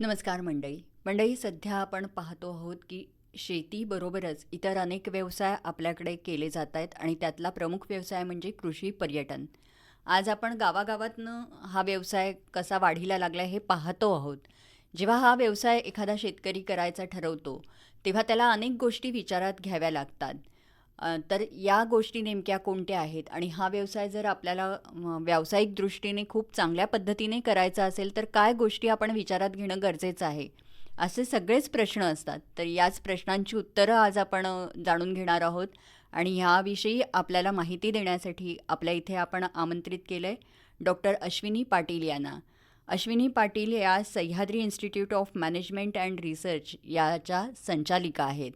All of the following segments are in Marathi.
नमस्कार मंडळी. मंडळी सध्या आपण पाहतो आहोत की शेतीबरोबरच इतर अनेक व्यवसाय आपल्याकडे केले जात आहेत आणि त्यातला प्रमुख व्यवसाय म्हणजे कृषी पर्यटन. आज आपण गावागावातनं हा व्यवसाय कसा वाढीला लागला हे पाहतो आहोत. जेव्हा हा व्यवसाय एखादा शेतकरी करायचा ठरवतो तेव्हा त्याला अनेक गोष्टी विचारात घ्याव्या लागतात. तर या गोष्टी नेमक्या कोणत्या आहेत? आणि हा व्यवसाय जर आपल्याला व्यावसायिक दृष्टीने खूप चांगल्या पद्धतीने करायचा असेल तर काय गोष्टी आपण विचारात घेणं गरजेचं आहे? असे सगळेच प्रश्न असतात. तर याच प्रश्नांची उत्तरं आज आपण जाणून घेणार आहोत. आणि ह्याविषयी आपल्याला माहिती देण्यासाठी आपल्या इथे आपण आमंत्रित केलं आहे डॉक्टर अश्विनी पाटील यांना. अश्विनी पाटील या Sahyadri institute of management and research याच्या संचालिका आहेत.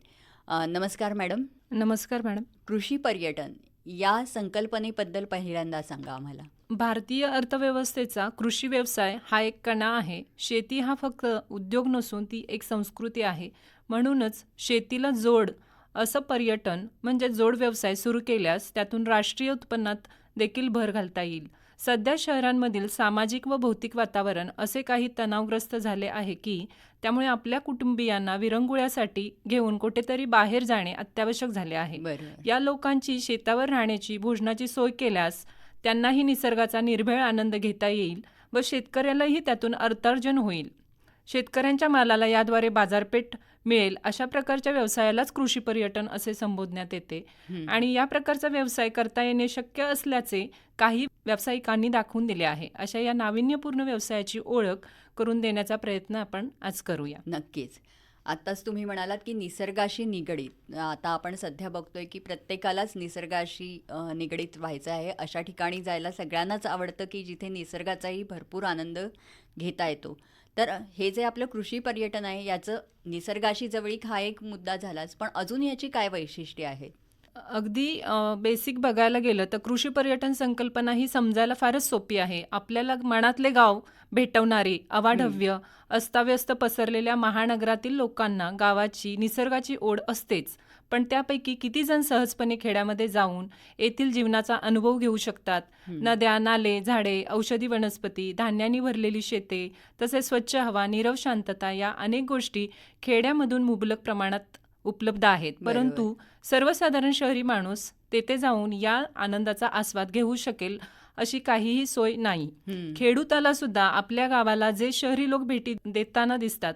नमस्कार मॅडम. नमस्कार मॅडम. कृषी पर्यटन या संकल्पनेबद्दल पहिल्यांदा सांगा आम्हाला. भारतीय अर्थव्यवस्थेचा कृषी व्यवसाय हा एक कणा आहे. शेती हा फक्त उद्योग नसून ती एक संस्कृती आहे. म्हणूनच शेतीला जोड असं पर्यटन म्हणजे जोड व्यवसाय सुरू केल्यास त्यातून राष्ट्रीय उत्पन्नात देखील भर घालता येईल. सध्या शहरांमधील सामाजिक व भौतिक वातावरण असे काही तणावग्रस्त झाले आहे की त्यामुळे आपल्या कुटुंबियांना विरंगुळ्यासाठी घेऊन कुठेतरी बाहेर जाणे अत्यावश्यक झाले आहे. या लोकांची शेतावर राहण्याची भोजनाची सोय केल्यास त्यांनाही निसर्गाचा निर्भेळ आनंद घेता येईल व शेतकऱ्यालाही त्यातून अर्थार्जन होईल. शेतकऱ्यांच्या मालाला याद्वारे बाजारपेठ मिळेल अशा प्रकारच्या व्यवसायालाच कृषी पर्यटन असे संबोधण्यात येते. आणि या प्रकारचा व्यवसाय करता येणे शक्य असल्याचे काही व्यावसायिकांनी दाखवून दिले आहे. अशा या नाविन्यपूर्ण व्यवसायाची ओळख करून देण्याचा प्रयत्न आपण आज करूया. नक्कीच. आत्ताच तुम्ही म्हणालात की निसर्गाशी निगडीत. आता आपण सध्या बघतोय की प्रत्येकालाच निसर्गाशी निगडीत व्हायचं आहे. अशा ठिकाणी जायला सगळ्यांनाच आवडतं की जिथे निसर्गाचाही भरपूर आनंद घेता येतो. तर हे जे आपलं कृषी पर्यटन आहे याचं निसर्गाशी जवळीक हा एक मुद्दा झालाच. पण अजून याची काय वैशिष्ट्ये आहेत? अगदी बेसिक बघायला गेलं तर कृषी पर्यटन संकल्पना ही समजायला फारच सोपी आहे. आपल्याला मनातले गाव भेटवणारे अवाढव्य अस्ताव्यस्त पसरलेल्या महानगरातील लोकांना गावाची निसर्गाची ओढ असतेच. पण त्यापैकी किती जण सहजपणे खेड्यामध्ये जाऊन येथील जीवनाचा अनुभव घेऊ शकतात? नद्या नाले झाडे औषधी वनस्पती धान्यांनी भरलेली शेते तसेच स्वच्छ हवा नीरव शांतता या अनेक गोष्टी खेड्यामधून मुबलक प्रमाणात उपलब्ध आहेत. परंतु सर्वसाधारण शहरी माणूस तेथे जाऊन या आनंदाचा आस्वाद घेऊ शकेल अशी काहीही सोय नाही. खेडूताला सुद्धा आपल्या गावाला जे शहरी लोक भेटी देताना दिसतात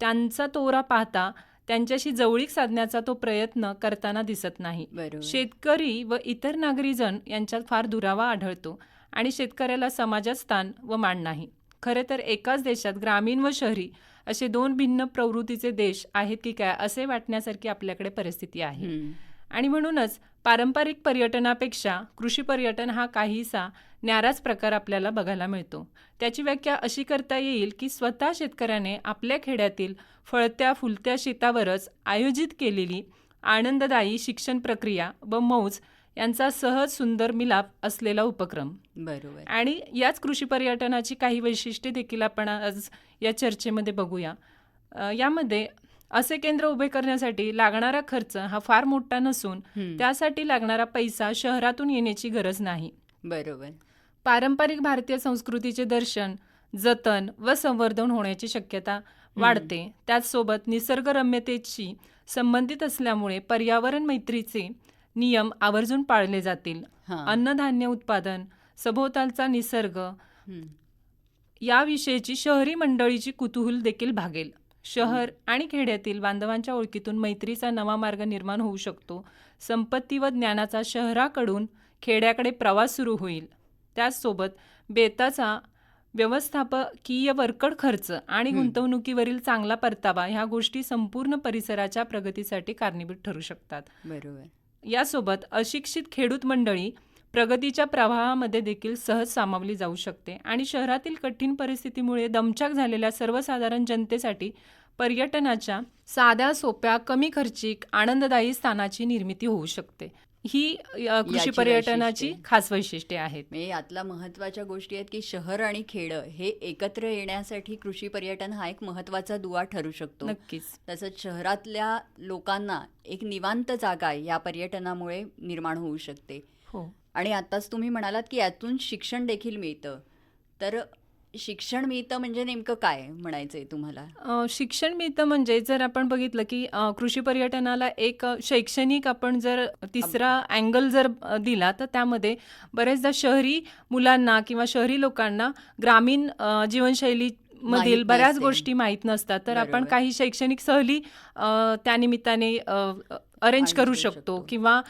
त्यांचा तोरा पाहता त्यांच्याशी जवळीक साधण्याचा तो प्रयत्न करताना दिसत नाही. शेतकरी व इतर नागरीजन यांच्यात फार दुरावा आढळतो आणि शेतकऱ्याला समाजात स्थान व मान नाही. खरे तर एकाच देशात ग्रामीण व शहरी असे दोन भिन्न प्रवृत्तीचे देश आहेत की काय असे वाटण्यासारखी आपल्याकडे परिस्थिती आहे. आणि म्हणूनच पारंपरिक पर्यटनापेक्षा कृषी पर्यटन हा काहीसा न्याराच प्रकार आपल्याला बघायला मिळतो. त्याची व्याख्या अशी करता येईल की स्वतः शेतकऱ्याने आपल्या खेड्यातील फळत्या फुलत्या शेतावरच आयोजित केलेली आनंददायी शिक्षण प्रक्रिया व मौज यांचा सहज सुंदर मिलाप असलेला उपक्रम. बरोबर. आणि याच कृषी पर्यटनाची काही वैशिष्ट्ये देखील आपण आज या चर्चेमध्ये बघूया. यामध्ये असे केंद्र उभे करण्यासाठी लागणारा खर्च हा फार मोठा नसून. त्यासाठी लागणारा पैसा शहरातून येण्याची गरज नाही. बरोबर. पारंपरिक भारतीय संस्कृतीचे दर्शन जतन व संवर्धन होण्याची शक्यता वाढते. त्याचसोबत निसर्गरम्यतेशी संबंधित असल्यामुळे पर्यावरण मैत्रीचे नियम आवर्जून पाळले जातील. अन्नधान्य उत्पादन सभोवतालचा निसर्ग. याविषयीची शहरी मंडळीची कुतूहल देखील भागेल. शहर आणि खेड्यातील बांधवांच्या ओळखीतून मैत्रीचा नवा मार्ग निर्माण होऊ शकतो. संपत्ती व ज्ञानाचा शहराकडून खेड्याकडे प्रवास सुरू होईल. त्याचसोबत बेताचा व्यवस्थापकीय वरकड खर्च आणि. गुंतवणुकीवरील चांगला परतावा ह्या गोष्टी संपूर्ण परिसराच्या प्रगतीसाठी कारणीभूत ठरू शकतात. बरोबर. यासोबत अशिक्षित खेडूत मंडळी प्रगतीच्या प्रवाहामध्ये देखील सहज सामावली जाऊ शकते. आणि शहरातील कठीण परिस्थितीमुळे दमछाक झालेल्या सर्वसाधारण जनतेसाठी पर्यटनाच्या साध्या सोप्या कमी खर्चिक आनंददायी स्थानाची निर्मिती होऊ शकते. ही कृषी पर्यटनाची. खास वैशिष्ट्ये आहेत. म्हणजे यातल्या महत्त्वाच्या गोष्टी आहेत की शहर आणि खेडं हे एकत्र येण्यासाठी कृषी पर्यटन हा एक महत्त्वाचा दुवा ठरू शकतो. नक्कीच. तसंच शहरातल्या लोकांना एक निवांत जागा या पर्यटनामुळे निर्माण होऊ शकते. हो. आणि आत्ताच तुम्ही म्हणालात की यातून शिक्षण देखील मिळतं तर शिक्षण मिळतं म्हणजे नेमकं काय म्हणायचंय तुम्हाला अ, शिक्षण मिळतं म्हणजे जर आपण बघितलं की कृषी पर्यटनाला एक शैक्षणिक आपण जर तिसरा अँगल जर दिला तर त्यामध्ये बरेचदा शहरी मुलांना किंवा शहरी लोकांना ग्रामीण जीवनशैली मधील बऱ्याच. गोष्टी माहीत नसतात तर आपण. काही शैक्षणिक सहली त्यानिमित्ताने अरेंज करू शकतो. किंवा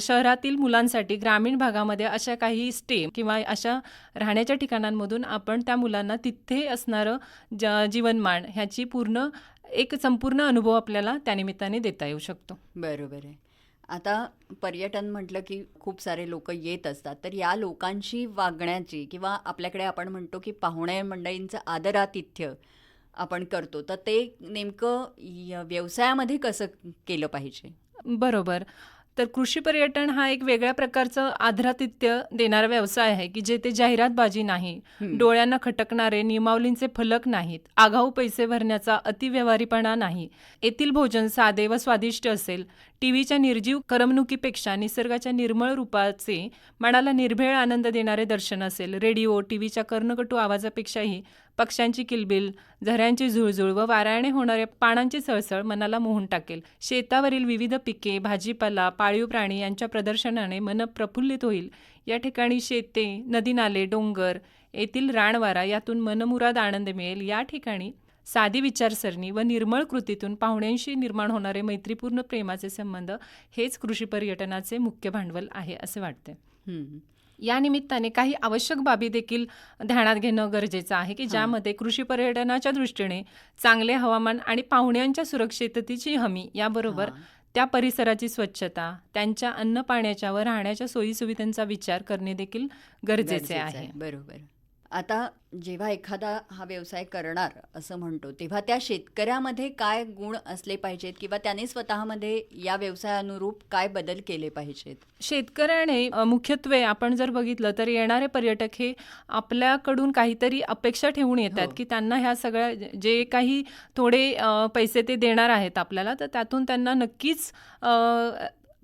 शहरातील मुलांसाठी ग्रामीण भागामध्ये अशा काही स्टे किंवा अशा राहण्याच्या ठिकाणांमधून आपण त्या मुलांना तिथे असणारं ज जीवनमान ह्याची पूर्ण एक संपूर्ण अनुभव आपल्याला त्यानिमित्ताने देता येऊ शकतो. बरोबर आहे. आता पर्यटन म्हटलं की खूप सारे लोक येत असतात. तर या लोकांशी वागण्याची किंवा आपल्याकडे आपण म्हणतो की पाहुणे मंडळींचं आदरातिथ्य आपण करतो. तर ते नेमकं व्यवसायामध्ये कसं केलं पाहिजे? बरोबर. तर कृषी पर्यटन हा एक वेगळ्या प्रकारचं आदरातिथ्य देणारा व्यवसाय आहे की जे ते जाहिरातबाजी नाही. डोळ्यांना खटकणारे नियमावलींचे फलक नाहीत आगाऊ पैसे भरण्याचा अतिव्यवहारीपणा नाही येथील भोजन साधे व स्वादिष्ट असेल टीव्हीच्या निर्जीव करमणुकीपेक्षा निसर्गाच्या निर्मळ रूपाचे मनाला निर्भेळ आनंद देणारे दर्शन असेल रेडिओ टीव्हीच्या कर्णकटू आवाजापेक्षाही पक्ष्यांची किलबिल झऱ्यांची झुळझुळ व वाऱ्याने होणाऱ्या पानांची सळसळ मनाला मोहून टाकेल. शेतावरील विविध पिके भाजीपाला पाळीव प्राणी यांच्या प्रदर्शनाने मन प्रफुल्लित होईल. या ठिकाणी शेते नदी नाले डोंगर येथील राणवारा यातून मनमुराद आनंद मिळेल. या ठिकाणी साधी विचारसरणी व निर्मळ कृतीतून पाहुण्यांशी निर्माण होणारे मैत्रीपूर्ण प्रेमाचे संबंध हेच कृषी पर्यटनाचे मुख्य भांडवल आहे असे वाटते. या निमित्ताने काही आवश्यक बाबी देखील ध्यानात घेणं गरजेचं आहे की ज्यामध्ये कृषी पर्यटनाच्या दृष्टीने चांगले हवामान आणि पाहुण्यांच्या सुरक्षिततेची हमी याबरोबर. त्या परिसराची स्वच्छता त्यांच्या अन्न पाण्याच्या व राहण्याच्या सोयीसुविधांचा विचार करणे देखील गरजेचं आहे. बरोबर. आता जेव्हा एखादा हा व्यवसाय करणार असं म्हणतो तेव्हा त्या शेतकऱ्यामध्ये काय गुण असले पाहिजेत किंवा त्याने स्वतःमध्ये या व्यवसायानुरूप काय बदल केले पाहिजेत? शेतकऱ्याने मुख्यत्वे आपण जर बघितलं तर येणारे पर्यटक हे आपल्याकडून काहीतरी अपेक्षा ठेवून येतात हो. की त्यांना ह्या सगळ्या जे- काही थोडे पैसे ते देणार आहेत आपल्याला तर त्यातून त्यांना नक्कीच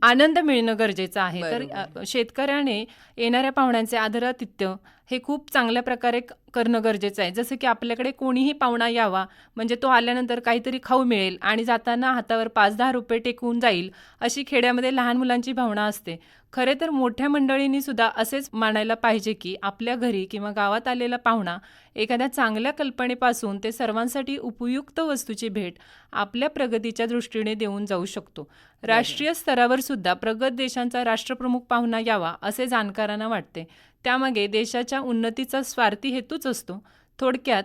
आनंद मिळणं गरजेचं आहे. तर शेतकऱ्याने येणाऱ्या पाहुण्यांचे आदरातिथ्य हे खूप चांगल्या प्रकारे करणं गरजेचं आहे. जसं की आपल्याकडे कोणीही पाहुणा यावा म्हणजे तो आल्यानंतर काहीतरी खाऊ मिळेल आणि जाताना हातावर पाच दहा रुपये टेकवून जाईल अशी खेड्यामध्ये लहान मुलांची भावना असते. खरे तर मोठ्या मंडळींनी सुद्धा असेच मानायला पाहिजे की आपल्या घरी किंवा गावात आलेला पाहुणा एखाद्या चांगल्या कल्पनेपासून ते सर्वांसाठी उपयुक्त वस्तूची भेट आपल्या प्रगतीच्या दृष्टीने देऊन जाऊ शकतो. राष्ट्रीय स्तरावर सुद्धा प्रगत देशांचा राष्ट्रप्रमुख पाहुणा यावा असे जाणकारांना वाटते. त्यामागे देशाच्या उन्नतीचा स्वार्थी हेतूच असतो थोडक्यात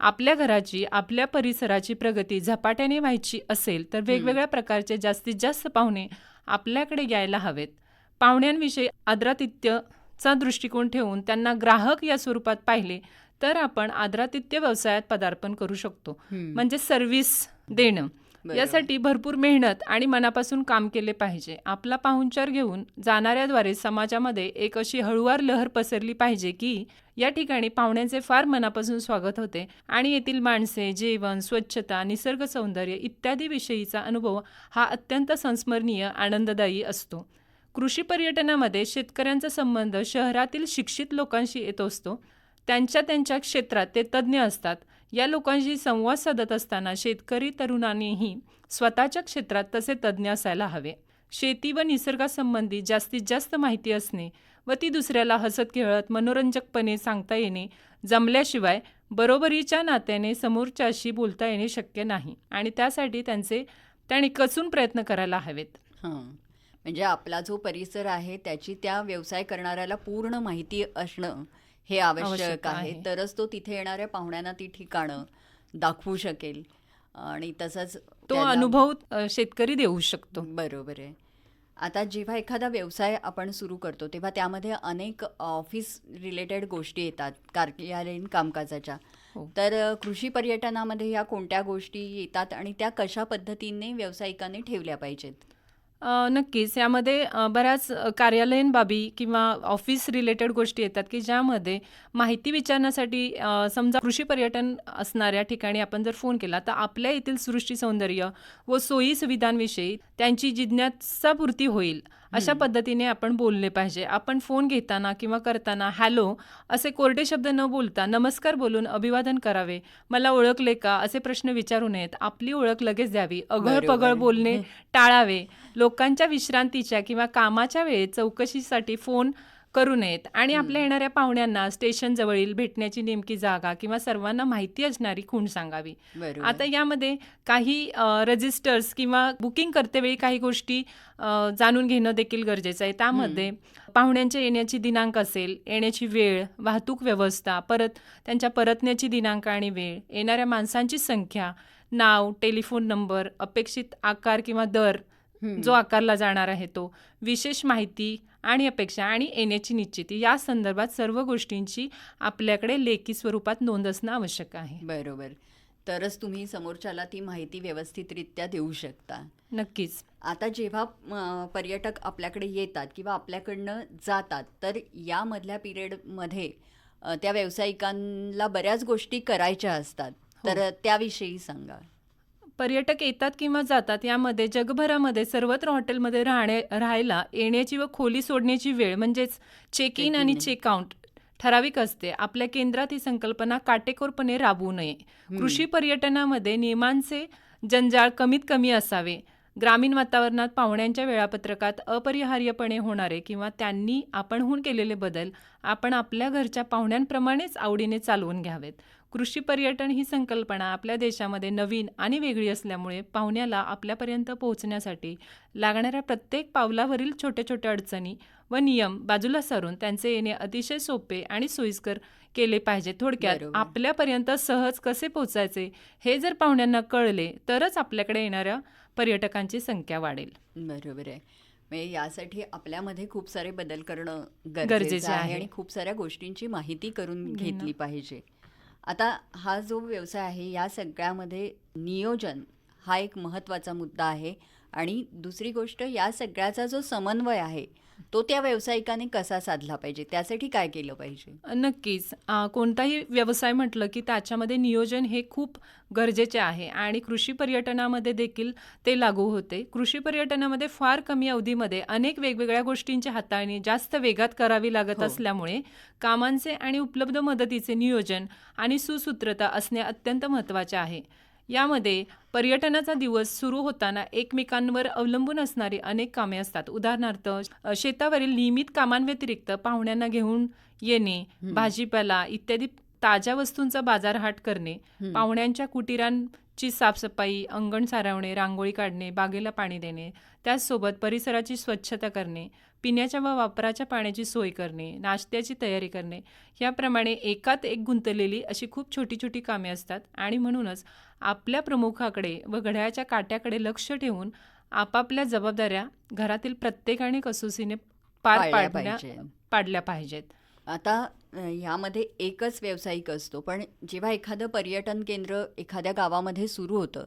आपल्या घराची आपल्या परिसराची प्रगती झपाट्याने व्हायची असेल तर वेगवेगळ्या प्रकारचे जास्तीत जास्त पाहुणे आपल्याकडे यायला हवेत पाहुण्यांविषयी आदरातिथ्यचा दृष्टिकोन ठेवून त्यांना ग्राहक या स्वरूपात पाहिले तर आपण आदरातिथ्य व्यवसायात पदार्पण करू शकतो. म्हणजे सर्व्हिस देणं. यासाठी भरपूर मेहनत आणि मनापासून काम केले पाहिजे. आपला पाहुणचार घेऊन जाणाऱ्याद्वारे समाजामध्ये एक अशी हळुवार लहर पसरली पाहिजे की या ठिकाणी पाहुण्यांचे फार मनापासून स्वागत होते आणि येथील माणसे जेवण स्वच्छता निसर्ग सौंदर्य इत्यादी विषयीचा अनुभव हा अत्यंत संस्मरणीय आनंददायी असतो. कृषी पर्यटनामध्ये शेतकऱ्यांचा संबंध शहरातील शिक्षित लोकांशी येत असतो. त्यांच्या त्यांच्या क्षेत्रात ते तज्ज्ञ असतात. या लोकांशी संवाद साधत असताना शेतकरी तरुणांनीही स्वतःच्या क्षेत्रात तसे तज्ज्ञ असायला हवे. शेती व निसर्गासंबंधी जास्तीत जास्त माहिती असणे व ती दुसऱ्याला हसत खेळत मनोरंजकपणे सांगता येणे जमल्याशिवाय बरोबरीच्या नात्याने समोरच्याशी बोलता येणे शक्य नाही आणि त्यासाठी त्यांचे त्याने कसून प्रयत्न करायला हवेत. हां. म्हणजे आपला जो परिसर आहे त्याची त्या व्यवसाय करणाऱ्याला पूर्ण माहिती असणं हे आवश्यक आहे. तरच तो तिथे येणाऱ्या पाहुण्यांना ती ठिकाणं दाखवू शकेल. आणि तसंच तो अनुभव शेतकरी देऊ शकतो. बरोबर आहे. आता जेव्हा एखादा व्यवसाय आपण सुरू करतो तेव्हा त्यामध्ये अनेक ऑफिस रिलेटेड गोष्टी येतात कार्यालयीन कामकाजाच्या. हो. तर कृषी पर्यटनामध्ये या कोणत्या गोष्टी येतात आणि त्या कशा पद्धतीने व्यावसायिकांनी ठेवल्या पाहिजेत? अ, नक्कीच. यामध्ये अ, बऱ्याच अ, कार्यालयीन बाबी किंवा ऑफिस रिलेटेड गोष्टी येतात की ज्यामध्ये माहिती विचारण्यासाठी अ, समजा कृषी पर्यटन असणाऱ्या ठिकाणी आपण जर फोन केला तर आपल्या येथील सृष्टी सौंदर्य व सोयी सुविधांविषयी त्यांची जिज्ञासापूर्ती होईल. अशा. पद्धतीने आपण बोलले पाहिजे. आपण फोन घेताना किंवा करताना हॅलो असे कोरडे शब्द न बोलता नमस्कार बोलून अभिवादन करावे. मला ओळखले का? असे प्रश्न विचारू नयेत. आपली ओळख लगेच द्यावी. अघळ पगळ. बोलणे टाळावे. लोकांच्या विश्रांतीच्या किंवा कामाच्या वेळेत चौकशीसाठी फोन करू नयेत आणि आपल्या. येणाऱ्या पाहुण्यांना स्टेशन जवळील भेटण्याची नेमकी जागा किंवा सर्वांना माहिती असणारी खूण सांगावी. आता यामध्ये काही रजिस्टर्स किंवा बुकिंग करतेवेळी काही गोष्टी जाणून घेणं देखील गरजेचं आहे त्यामध्ये पाहुण्यांच्या येण्याची दिनांक असेल येण्याची वेळ वाहतूक व्यवस्था परत त्यांच्या परतण्याची दिनांक आणि वेळ येणाऱ्या माणसांची संख्या नाव टेलिफोन नंबर अपेक्षित आकार किंवा दर. जो आकारला जाणार आहे तो. विशेष माहिती आणि अपेक्षा आणि येण्याची निश्चिती या संदर्भात सर्व गोष्टींची आपल्याकडे लेखी स्वरूपात नोंद असणं आवश्यक आहे. बरोबर. तरच तुम्ही समोरच्याला ती माहिती व्यवस्थितरित्या देऊ शकता. नक्कीच. आता जेव्हा पर्यटक आपल्याकडे येतात किंवा आपल्याकडनं जातात तर यामधल्या पिरियडमध्ये त्या व्यावसायिकांना बऱ्याच गोष्टी करायच्या असतात. तर हो. त्याविषयी सांगा. पर्यटक येतात किंवा जातात यामध्ये जगभरामध्ये सर्वत्र हॉटेलमध्ये राहणे राहायला येण्याची व खोली सोडण्याची वेळ म्हणजेच चेक इन आणि. चेक आउट ठराविक असते आपल्या केंद्रात ही संकल्पना काटेकोरपणे राबवू नये. कृषी पर्यटनामध्ये नियमांचे जंजाळ कमीत कमी असावे ग्रामीण वातावरणात पाहुण्यांच्या वेळापत्रकात अपरिहार्यपणे होणारे किंवा त्यांनी आपणहून केलेले बदल आपण आपल्या घरच्या पाहुण्यांप्रमाणेच आवडीने चालवून घ्यावेत कृषी पर्यटन ही संकल्पना आपल्या देशामध्ये नवीन आणि वेगळी असल्यामुळे पाहुण्याला आपल्यापर्यंत पोहोचण्यासाठी लागणाऱ्या प्रत्येक पावलावरील छोट्या छोट्या अडचणी व नियम बाजूला सारून त्यांचे येणे अतिशय सोपे आणि सोयीस्कर केले पाहिजे थोडक्यात. आपल्यापर्यंत सहज कसे पोचायचे हे जर पाहुण्यांना कळले तरच आपल्याकडे येणाऱ्या पर्यटकांची संख्या वाढेल बरोबर आहे म्हणजे यासाठी आपल्यामध्ये खूप सारे बदल करणं गरजेचे आहे. आणि खूप साऱ्या गोष्टींची माहिती करून घेणं. घेतली पाहिजे आता हा जो व्यवसाय आहे या सगळ्यामध्ये नियोजन हा एक महत्त्वाचा मुद्दा आहे आणि दुसरी गोष्ट या सगळ्याचा जो समन्वय आहे तो त्या व्यावसायिकाने कसा साधला पाहिजे? त्यासाठी काय केलं पाहिजे? नक्कीच. कोणताही व्यवसाय म्हटलं की त्याच्यामध्ये नियोजन हे खूप गरजेचे आहे आणि कृषी पर्यटनामध्ये देखील ते लागू होते. कृषी पर्यटनामध्ये फार कमी अवधीमध्ये अनेक वेगवेगळ्या गोष्टींची हाताळणी जास्त वेगात करावी लागत हो. असल्यामुळे कामांचे आणि उपलब्ध मदतीचे नियोजन आणि सुसूत्रता असणे अत्यंत महत्त्वाचे आहे. यामध्ये पर्यटनाचा दिवस सुरू होताना एकमेकांवर अवलंबून असणारी अनेक कामे असतात उदाहरणार्थ शेतावरील नियमित कामांव्यतिरिक्त पाहुण्यांना घेऊन येणे. भाजीपाला इत्यादी ताज्या वस्तूंचा बाजारहाट करणे. पाहुण्यांच्या कुटिरांची साफसफाई अंगण सारवणे रांगोळी काढणे बागेला पाणी देणे त्याचसोबत परिसराची स्वच्छता करणे पिण्याच्या व वापराच्या पाण्याची सोय करणे नाश्त्याची तयारी करणे याप्रमाणे एकात एक गुंतलेली अशी खूप छोटी छोटी कामे असतात आणि म्हणूनच आपल्या प्रमुखाकडे व घड्याळाच्या काट्याकडे लक्ष ठेवून आपापल्या जबाबदाऱ्या घरातील प्रत्येकाने कसोसीने पार पाडल्या पाहिजे. पाडल्या पाहिजेत आता ह्यामध्ये एकच व्यावसायिक असतो. पण जेव्हा एखादं पर्यटन केंद्र एखाद्या गावामध्ये सुरू होतं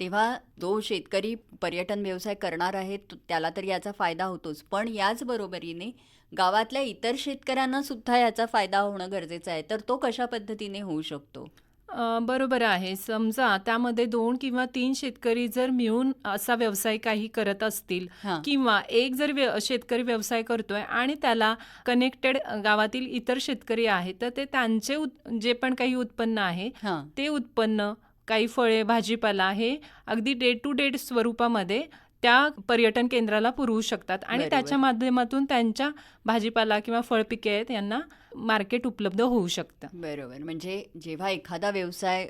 तेव्हा जो शेतकरी पर्यटन व्यवसाय करणार आहे त्याला तर याचा फायदा होतोच. पण याचबरोबरीने गावातल्या इतर शेतकऱ्यांना सुद्धा याचा फायदा होणं गरजेचं आहे. तर तो कशा पद्धतीने होऊ शकतो? अ, बरोबर आहे. समजा त्यामध्ये दोन किंवा तीन शेतकरी जर मिळून असा व्यवसाय काही करत असतील हां. किंवा एक जर व्य शेतकरी व्यवसाय करतोय आणि त्याला कनेक्टेड गावातील इतर शेतकरी आहेत तर ते त्यांचे उत जे पण काही उत्पन्न आहे हां. ते उत्पन्न काही फळे भाजीपाला हे अगदी डे टू डे स्वरूपामध्ये त्या पर्यटन केंद्राला पुरवू शकतात. आणि. त्याच्या माध्यमातून त्यांच्या भाजीपाला किंवा फळपिके आहेत यांना मार्केट उपलब्ध होऊ शकतं. बरोबर. म्हणजे जेव्हा एखादा व्यवसाय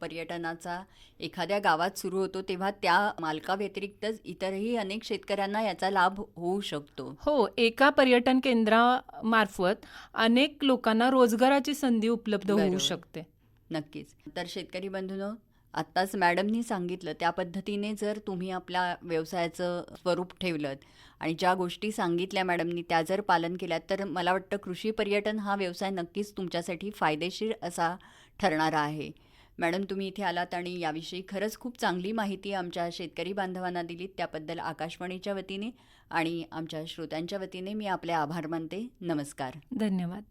पर्यटनाचा एखाद्या गावात सुरू होतो तेव्हा त्या मालकाव्यतिरिक्तच इतरही अनेक शेतकऱ्यांना याचा लाभ होऊ शकतो. हो एका पर्यटन केंद्रामार्फत अनेक लोकांना रोजगाराची संधी उपलब्ध होऊ. शकते. नक्कीच. तर शेतकरी बंधूंनो आत्ताच मॅडमनी सांगितलं त्या पद्धतीने जर तुम्ही आपल्या व्यवसायाचं स्वरूप ठेवलं आणि ज्या गोष्टी सांगितल्या मॅडमनी त्या जर पालन केल्यात तर मला वाटतं कृषी पर्यटन हा व्यवसाय नक्कीच तुमच्यासाठी फायदेशीर असा ठरणारा आहे. मॅडम तुम्ही इथे आलात आणि याविषयी खरंच खूप चांगली माहिती आमच्या शेतकरी बांधवांना दिलीत. त्याबद्दल आकाशवाणीच्या वतीने आणि आमच्या श्रोत्यांच्या वतीने मी आपले आभार मानते. नमस्कार. धन्यवाद.